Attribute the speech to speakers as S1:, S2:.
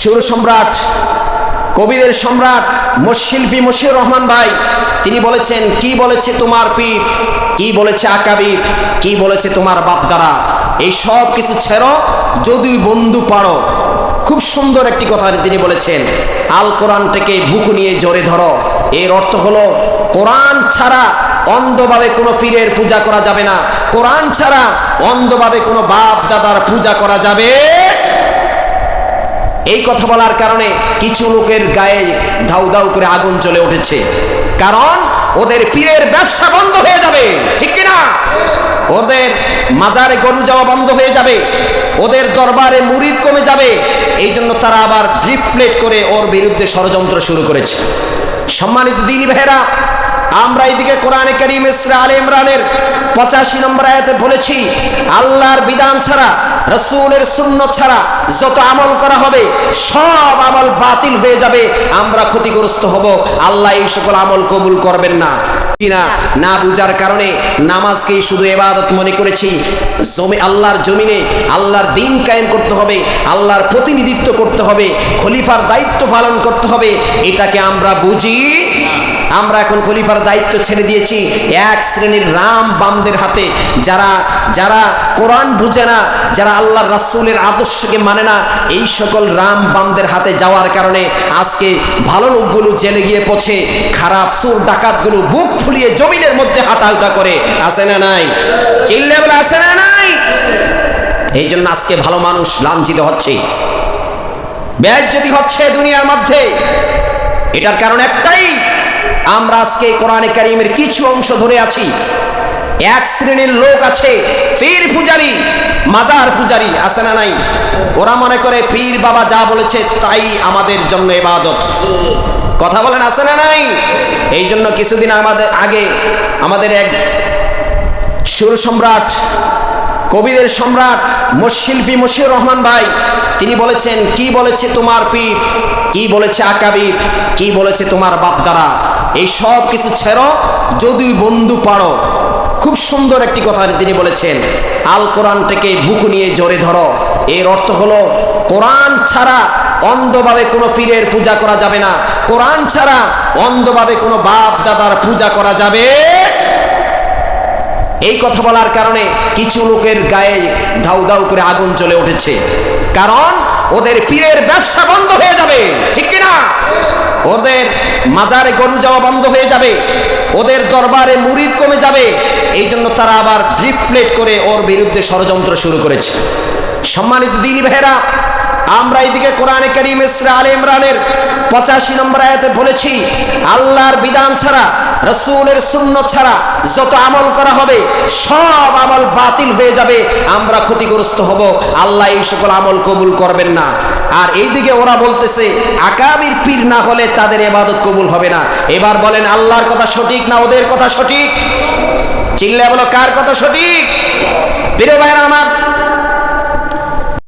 S1: সুর সম্রাট, কবিদের সম্রাট মুশিল্পী মশিউর রহমান ভাই, তিনি বলেছেন, কি বলেছে তোমার পীর? কি বলেছে আকাবির? কি বলেছে তোমার বাপদারা এই সব কিছু ছেড়ো যদি বন্ধু পারো। খুব সুন্দর একটি কথা তিনি বলেছেন। আল কোরআনটাকে বুকু নিয়ে জোরে ধরো। এর অর্থ হলো, কোরআন ছাড়া অন্ধভাবে কোনো পীরের পূজা করা যাবে না। কোরআন ছাড়া অন্ধভাবে কোনো বাপ দাদার পূজা করা যাবে এই কথা বলার কারণে কিছু লোকের গায়ে ধাউ ধাউ করে আগুন চলে উঠেছে। কারণ ওদের পীরের ব্যবসা বন্ধ হয়ে যাবে, ঠিক কিনা? ওদের মাজারে গরু যাওয়া বন্ধ হয়ে যাবে, ওদের দরবারে মুরিদ কমে যাবে। এই জন্য তারা আবার রিফ্লেক্ট করে ওর বিরুদ্ধে ষড়যন্ত্র শুরু করেছে। সম্মানিত দিনী ভাইরা আমরা এদিকে কোরআনে করিম ইসরা আল ইমরানের পঁচাশি নম্বর আয়াতে বলেছি, আল্লাহর বিধান ছাড়া, রসুলের শূন্য ছাড়া যত আমল করা হবে, সব আমল বাতিল হয়ে যাবে, আমরা ক্ষতিগ্রস্ত হব। আল্লাহ এই সকল আমল কবুল করবেন না। কিনা না বুঝার কারণে নামাজকেই শুধু এবাদত মনে করেছি। জমি, আল্লাহর জমিনে আল্লাহর দিন কায়েম করতে হবে, আল্লাহর প্রতিনিধিত্ব করতে হবে, খলিফার দায়িত্ব পালন করতে হবে, এটাকে আমরা বুঝি আমরা এখন খলিফার দায়িত্ব ছেড়ে দিয়েছি। এক শ্রেণির রাম বামদের হাতে। যারা যারা কোরআন বুঝে না, যারা আল্লাহ রাসূলের আদর্শকে মানে না, এই সকল রাম বামদের হাতে যাওয়ার কারণে আজকে ভালো লোকগুলো জেলে গিয়ে পছে খারাপ সুর, ডাকাতগুলো বুক ফুলিয়ে জমিনের মধ্যে হাঁটাউটা করে। আসে না নাই? চিল্লে বলে আসে না নাই? এই জন্য আজকে ভালো মানুষ লাঞ্ছিত হচ্ছে। ব্যাজ যদি হচ্ছে দুনিয়ার মধ্যে। এটার কারণ একটাই আমরা আজকে কোরআনে কারিমের কিছু অংশ ধরে আছি। এক শ্রেণির লোক আছে, পীর পূজারি, মাজার পূজারি, আছে না নাই? ওরা মনে করে, পীর বাবা যা বলেছে তাই আমাদের জন্য এবাদত কথা বলেন, আছে না নাই? এই জন্য কিছুদিন আমাদের আগে আমাদের এক সুর সম্রাট, কবিদের সম্রাট মুশিল্পী মশিউর রহমান ভাই, তিনি বলেছেন, কি বলেছে তোমার পীর? কি বলেছে আকাবির? কি বলেছে তোমার বাপদারা এই সব কিছু ছেড়ো যদি বন্ধু পারো। খুব সুন্দর একটি কথা তিনি বলেছেন। আল কোরআনটাকে বুকু নিয়ে জোরে ধরো। এর অর্থ হলো, কোরআন ছাড়া অন্ধভাবে কোনো পীরের পূজা করা যাবে না। কোরআন ছাড়া অন্ধভাবে কোনো বাপ দাদার পূজা করা যাবে। এই কথা বলার কারণে কিছু লোকের গায়ে ধাউ ধাউ করে আগুন চলে উঠেছে। কারণ ওদের পীরের ব্যবসা বন্ধ হয়ে যাবে, ঠিক কিনা? ওদের মাজারে গরু যাওয়া বন্ধ হয়ে যাবে, ওদের দরবারে মুরিদ কমে যাবে এই জন্য তারা আবার রিফ্লেক্ট করে ওর বিরুদ্ধে ষড়যন্ত্র শুরু করেছে। সম্মানিত দিনী ভাইরা আমরা এদিকে কোরআনে করিম ইসরা আল ইমরানের পঁচাশি নম্বর আয়াতে বলেছি, আল্লাহর বিধান ছাড়া, রসুলের শূন্য ছাড়া যত আমল করা হবে, সব আমল বাতিল হয়ে যাবে, আমরা ক্ষতিগ্রস্ত হব। আল্লাহ এই সকল আমল কবুল করবেন না। আর এইদিকে ওরা বলতেছে আকাবির পীর না হলে তাদের এবাদত কবুল হবে না। এবার বলেন, আল্লাহর কথা সঠিক না ওদের কথা সঠিক? চিল্লা বলো, কার কথা সঠিক? প্রিয় আমার